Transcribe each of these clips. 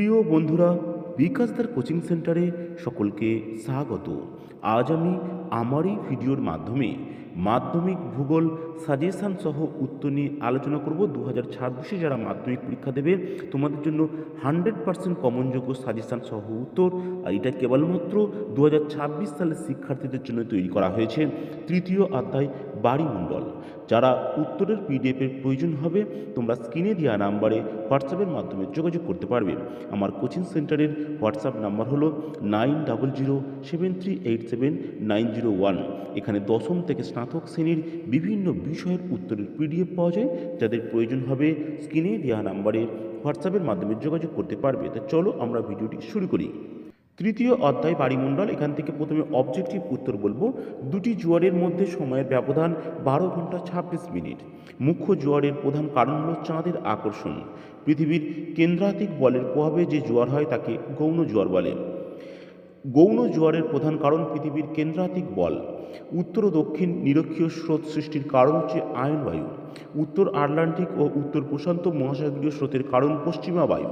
প্রিয় বন্ধুরা বিকাশদার কোচিং সেন্টারে সকলকে স্বাগত। আজ আমি আমারই ভিডিওর মাধ্যমে মাধ্যমিক ভূগোল সাজেশান সহ উত্তর নিয়ে আলোচনা করব। দু হাজার ছাব্বিশে যারা মাধ্যমিক পরীক্ষা দেবে, তোমাদের জন্য হান্ড্রেড পার্সেন্ট কমনযোগ্য সাজেশান সহ উত্তর। আর এটা কেবলমাত্র দু হাজার ছাব্বিশ সালের শিক্ষার্থীদের জন্য তৈরি করা হয়েছে। তৃতীয় অধ্যায়, বাড়িমণ্ডল। যারা উত্তরের পিডিএফের প্রয়োজন হবে, তোমরা স্ক্রিনে দেওয়া নাম্বারে হোয়াটসঅ্যাপের মাধ্যমে যোগাযোগ করতে পারবে। আমার কোচিং সেন্টারের হোয়াটসঅ্যাপ নাম্বার হলো nine double zero seven three eight seven nine zero one এখানে দশম থেকে স্নাতক শ্রেণির বিভিন্ন বিষয়ের উত্তরের পিডিএফ পাওয়া যায়, যাদের প্রয়োজন হবে স্ক্রিনে দেওয়া নাম্বারে হোয়াটসঅ্যাপের মাধ্যমে যোগাযোগ করতে পারবে। তো চলো আমরা ভিডিওটি শুরু করি। তৃতীয় অধ্যায় বাড়িমণ্ডল এখান থেকে প্রথমে অবজেক্টিভ উত্তর বলব। দুটি জোয়ারের মধ্যে সময়ের ব্যবধান বারো ঘণ্টা ছাব্বিশ মিনিট। মুখ্য জোয়ারের প্রধান কারণ হল চাঁদের আকর্ষণ। পৃথিবীর কেন্দ্রাতিক বলের প্রভাবে যে জোয়ার হয় তাকে গৌণ জোয়ার বলে। গৌণ জোয়ারের প্রধান কারণ পৃথিবীর কেন্দ্রাতিক বল। উত্তর ও দক্ষিণ নিরক্ষীয় স্রোত সৃষ্টির কারণ হচ্ছে আয়ন বায়ু। উত্তর আটলান্টিক ও উত্তর প্রশান্ত মহাসাগরীয় স্রোতের কারণ পশ্চিমা বায়ু।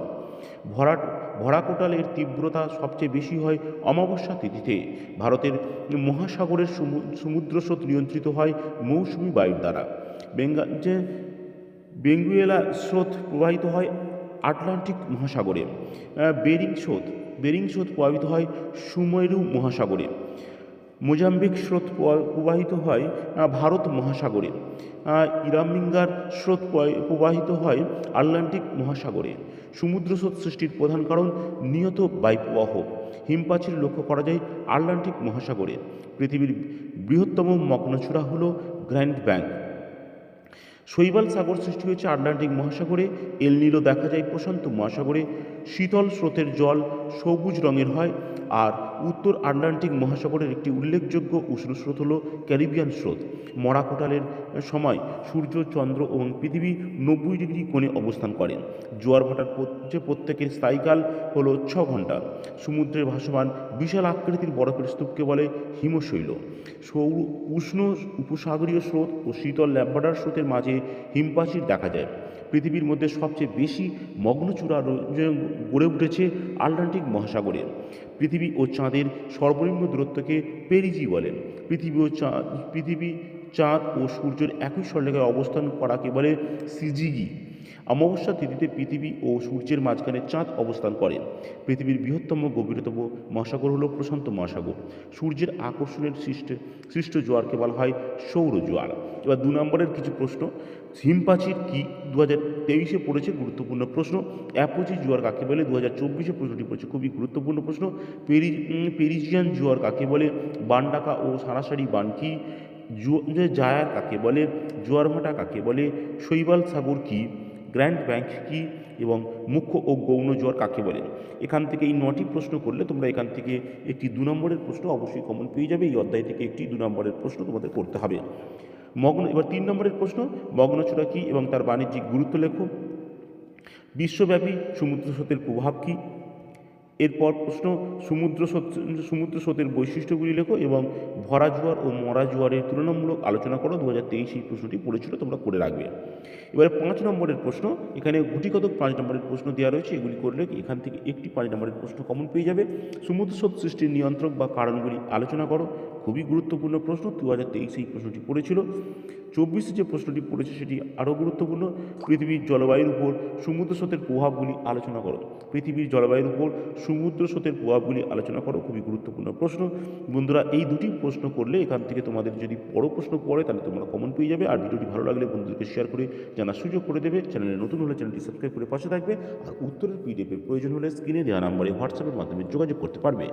ভরাট, ভরাকোটালের তীব্রতা সবচেয়ে বেশি হয় অমাবস্যা তিথিতে। ভারতের মহাসাগরের সমু- সমুদ্র স্রোত নিয়ন্ত্রিত হয় মৌসুমি বায়ুর দ্বারা। বেঙ্গা, যে বেঙ্গুয়েলা স্রোত প্রবাহিত হয় আটলান্টিক মহাসাগরে। বেরিং স্রোত বেরিং স্রোত প্রবাহিত হয় সুমেরু মহাসাগরে। মোজাম্বিক স্রোত প্রবাহিত হয় ভারত মহাসাগরে। ইরামিঙ্গার স্রোত প্রবাহিত হয় আটলান্টিক মহাসাগরে। সমুদ্র স্রোত সৃষ্টির প্রধান কারণ নিয়ত বায়ুপ্রবাহ। হিমপাচির লক্ষ্য করা যায় আটলান্টিক মহাসাগরে। পৃথিবীর বৃহত্তম মগ্নচূড়া হল গ্র্যান্ড ব্যাঙ্ক শৈবাল সাগর সৃষ্টি হয়েছে আটলান্টিক মহাসাগরে, এলনিরো দেখা যায় প্রশান্ত মহাসাগরে, শীতল স্রোতের জল সবুজ রঙের হয় আর উত্তর আটলান্টিক মহাসাগরের একটি উল্লেখযোগ্য উষ্ণ স্রোত হল ক্যারিবিয়ান স্রোত। মরাকোটালের সময় সূর্য, চন্দ্র এবং পৃথিবী নব্বই ডিগ্রি কোণে অবস্থান করেন জোয়ার ভাটার যে প্রত্যেকের স্থায়ীকাল হলো ছ ঘণ্টা সমুদ্রের ভাসমান বিশাল আকৃতির বরফের স্তূপকে বলে হিমশৈল। সৌর উষ্ণ উপসাগরীয় স্রোত ও শীতল ল্যাম্বাডার স্রোতের মাঝে হিমপাচির দেখা যায়। পৃথিবীর মধ্যে সবচেয়ে বেশি মগ্নচূড়া গড়ে উঠেছে আটলান্টিক মহাসাগরে। পৃথিবী ও চাঁদের সর্বনিম্ন দূরত্বকে পেরিজি বলেন পৃথিবী ও চাঁদ পৃথিবী চাঁদ ও সূর্যের একই সরলেখায় অবস্থান করাকে বলে সিজিগি। অমাবস্যা তিথিতে পৃথিবী ও সূর্যের মাঝখানে চাঁদ অবস্থান করে। পৃথিবীর বৃহত্তম গভীরতম মহাসাগর হল প্রশান্ত মহাসাগর। সূর্যের আকর্ষণের সৃষ্ট সৃষ্ট জোয়ারকে বলা হয় সৌর জোয়ার। এবার দু নম্বরের কিছু প্রশ্ন। হিমপাচির কি দু হাজার তেইশে পড়েছে গুরুত্বপূর্ণ প্রশ্ন। অ্যাপোচি জোয়ার কাকে বলে? দু হাজার চব্বিশে প্রশ্নটি পড়েছে, খুবই গুরুত্বপূর্ণ প্রশ্ন। পেরি, পেরিজিয়ান জোয়ার কাকে বলে? বানডাকা ও সারাসারি বান কি? জায়ার কাকে বলে? জোয়ার ভাটা কাকে বলে? শৈবাল সাগর কি? গ্র্যান্ড ব্যাংক, কি এবং মুখ্য ও গৌণ জ্বর কাকে বলে? এখান থেকে এই নটি প্রশ্ন করলে তোমরা এখান থেকে একটি দু নম্বরের প্রশ্ন অবশ্যই কমন পেয়ে যাবে। এই অধ্যায় থেকে একটি দু নম্বরের প্রশ্ন তোমাদের করতে হবে। মগ্ন, এবার তিন নম্বরের প্রশ্ন, মগ্নচূড়া কী এবং তার বাণিজ্যিক গুরুত্ব লেখো। বিশ্বব্যাপী সমুদ্র স্রোতের প্রভাব কী? এরপর প্রশ্ন, সমুদ্র সমুদ্র স্রোতের বৈশিষ্ট্যগুলি লেখো এবং ভরা জোয়ার ও মরা জোয়ারের তুলনামূলক আলোচনা করো। দু হাজার তেইশ এই প্রশ্নটি পড়েছিল, তোমরা করে রাখবে। এবারে পাঁচ নম্বরের প্রশ্ন, এখানে গুটিগত পাঁচ নম্বরের প্রশ্ন দেওয়া রয়েছে, এগুলি করলে এখান থেকে একটি পাঁচ নম্বরের প্রশ্ন কমন পেয়ে যাবে। সমুদ্র স্রোত সৃষ্টির নিয়ন্ত্রক বা কারণগুলি আলোচনা করো। খুবই গুরুত্বপূর্ণ প্রশ্ন। দু হাজার তেইশে এই প্রশ্নটি পড়েছিল। চব্বিশে যে প্রশ্নটি পড়েছে সেটি আরও গুরুত্বপূর্ণ। পৃথিবীর জলবায়ুর উপর সমুদ্র স্রোতের প্রভাবগুলি আলোচনা করো। পৃথিবীর জলবায়ুর উপর সমুদ্র স্রোতের প্রভাবগুলি আলোচনা করো, খুবই গুরুত্বপূর্ণ প্রশ্ন। বন্ধুরা, এই দুটি প্রশ্ন করলে এখান থেকে তোমাদের যদি বড় প্রশ্ন পড়ে, তাহলে তোমরা কমন পেয়ে যাবে। আর ভিডিওটি ভালো লাগলে বন্ধুদেরকে শেয়ার করে জানার সুযোগ করে দেবে। চ্যানেলে নতুন হলে চ্যানেলটি সাবস্ক্রাইব করে পাশে থাকবে। আর উত্তরের পিডিএফের প্রয়োজন হলে স্ক্রিনে দেওয়া নাম্বারে হোয়াটসঅ্যাপের মাধ্যমে যোগাযোগ করতে পারবে।